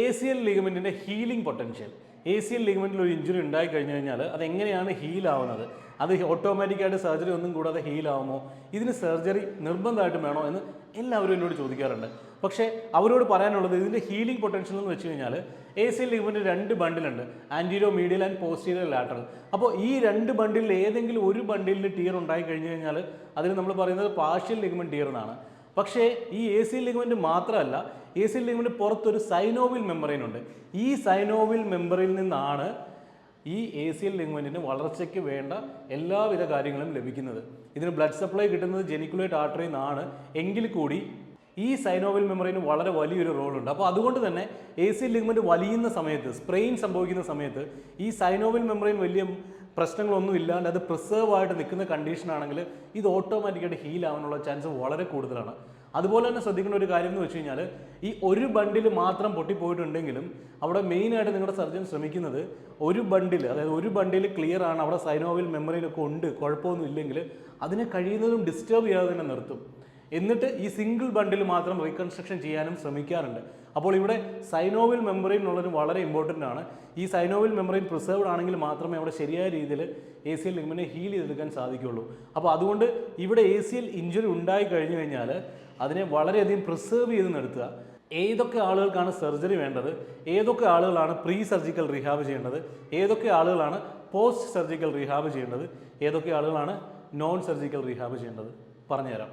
A C L ലിഗമെന്റിന്റെ healing potential A C L ലിഗമെന്റിൽ ഒരു injury ഉണ്ടായി കഴിഞ്ഞു കഴിഞ്ഞാൽ അത് എങ്ങനെയാണ് ഹീൽ ആവുന്നത്? അത് ഓട്ടോമാറ്റിക്കായിട്ട് സർജറി ഒന്നും കൂടാതെ ഹീൽ ആവുമോ? ഇതിന് സർജറി നിർബന്ധമായിട്ടും വേണോ എന്ന് എല്ലാവരും എന്നോട് ചോദിക്കാറുണ്ട്. പക്ഷേ അവരോട് പറയാനുള്ളത് ഇതിന്റെ ഹീലിംഗ് പൊട്ടൻഷ്യൽ എന്ന് വെച്ച് കഴിഞ്ഞാൽ എ സി എൽ ലിഗമെന്റ് രണ്ട് ബണ്ടിലുണ്ട് anterior medial and posterior lateral അപ്പോൾ ഈ രണ്ട് ബണ്ടിലിൽ ഏതെങ്കിലും ഒരു ബണ്ടിലിൽ ടീർ ഉണ്ടായി കഴിഞ്ഞു കഴിഞ്ഞാൽ അതിന് നമ്മൾ പറയുന്നത് പാർഷ്യൽ ലിഗമെന്റ് ടിയർ എന്നാണ്. പക്ഷേ ഈ എ സി ലിഗ്മെന്റ് മാത്രമല്ല എ സി ലിഗ്മെന്റ് പുറത്തൊരു സൈനോവിൽ മെമ്പറൈൻ ഉണ്ട്. ഈ സൈനോവിൽ മെമ്പറിൽ നിന്നാണ് ഈ എ സി ലിഗ്മെന്റിന് വളർച്ചയ്ക്ക് വേണ്ട എല്ലാവിധ കാര്യങ്ങളും ലഭിക്കുന്നത്. ഇതിന് ബ്ലഡ് സപ്ലൈ കിട്ടുന്നത് ജെനിക്കുലേറ്റ് ആർട്ടറിയിൽ നിന്നാണ് എങ്കിൽ കൂടി ഈ സൈനോവൽ മെമ്മറിന് വളരെ വലിയൊരു റോളുണ്ട്. അപ്പോൾ അതുകൊണ്ട് തന്നെ എ സി ലിഗ്മെന്റ് വലിയുന്ന സമയത്ത് സ്പ്രെയിൻ സംഭവിക്കുന്ന സമയത്ത് ഈ സൈനോവൽ മെമ്മറിൻ വലിയ പ്രശ്നങ്ങളൊന്നും ഇല്ലാണ്ട് അത് പ്രിസേർവ് ആയിട്ട് നിൽക്കുന്ന കണ്ടീഷൻ ആണെങ്കിൽ ഇത് ഓട്ടോമാറ്റിക്കായിട്ട് ഹീൽ ആവാനുള്ള ചാൻസ് വളരെ കൂടുതലാണ്. അതുപോലെ തന്നെ ശ്രദ്ധിക്കേണ്ട ഒരു കാര്യം എന്ന് വെച്ച് കഴിഞ്ഞാൽ ഈ ഒരു ബണ്ടിൽ മാത്രം പൊട്ടിപ്പോയിട്ടുണ്ടെങ്കിലും അവിടെ മെയിനായിട്ട് നിങ്ങളുടെ സർജൻ ശ്രമിക്കുന്നത് ഒരു ബണ്ടിൽ അതായത് ഒരു ബണ്ടിൽ ക്ലിയർ ആണ് അവിടെ സൈനോവിൽ മെമ്മറിയിലൊക്കെ ഉണ്ട് കുഴപ്പമൊന്നും ഇല്ലെങ്കിൽ അതിനെ കഴിയുന്നതും ഡിസ്റ്റേബ് ചെയ്യാതെ തന്നെ നിർത്തും. എന്നിട്ട് ഈ സിംഗിൾ ബണ്ടിൽ മാത്രം റീകൺസ്ട്രക്ഷൻ ചെയ്യാനും ശ്രമിക്കാറുണ്ട്. അപ്പോൾ ഇവിടെ സൈനോവിൽ മെമ്മറി എന്നുള്ളത് വളരെ ഇമ്പോർട്ടന്റ് ആണ്. ഈ സൈനോവിൽ മെമ്മറി പ്രിസർവ്ഡ് ആണെങ്കിൽ മാത്രമേ അവിടെ ശരിയായ രീതിയിൽ എ സി എൽ ലിമിനെ ഹീൽ ചെയ്തെടുക്കാൻ സാധിക്കുകയുള്ളൂ അപ്പോൾ അതുകൊണ്ട് ഇവിടെ എ സി എൽ ഇഞ്ചുറി ഉണ്ടായി കഴിഞ്ഞു കഴിഞ്ഞാൽ അതിനെ വളരെയധികം പ്രിസേർവ് ചെയ്ത് നിർത്തുക. ഏതൊക്കെ ആളുകൾക്കാണ് സർജറി വേണ്ടത്? ഏതൊക്കെ ആളുകളാണ് പ്രീ സർജിക്കൽ റീഹാബ് ചെയ്യേണ്ടത്? ഏതൊക്കെ ആളുകളാണ് പോസ്റ്റ് സർജിക്കൽ റീഹാബ് ചെയ്യേണ്ടത്? ഏതൊക്കെ ആളുകളാണ് നോൺ സർജിക്കൽ റീഹാബ് ചെയ്യേണ്ടത്? പറഞ്ഞുതരാം.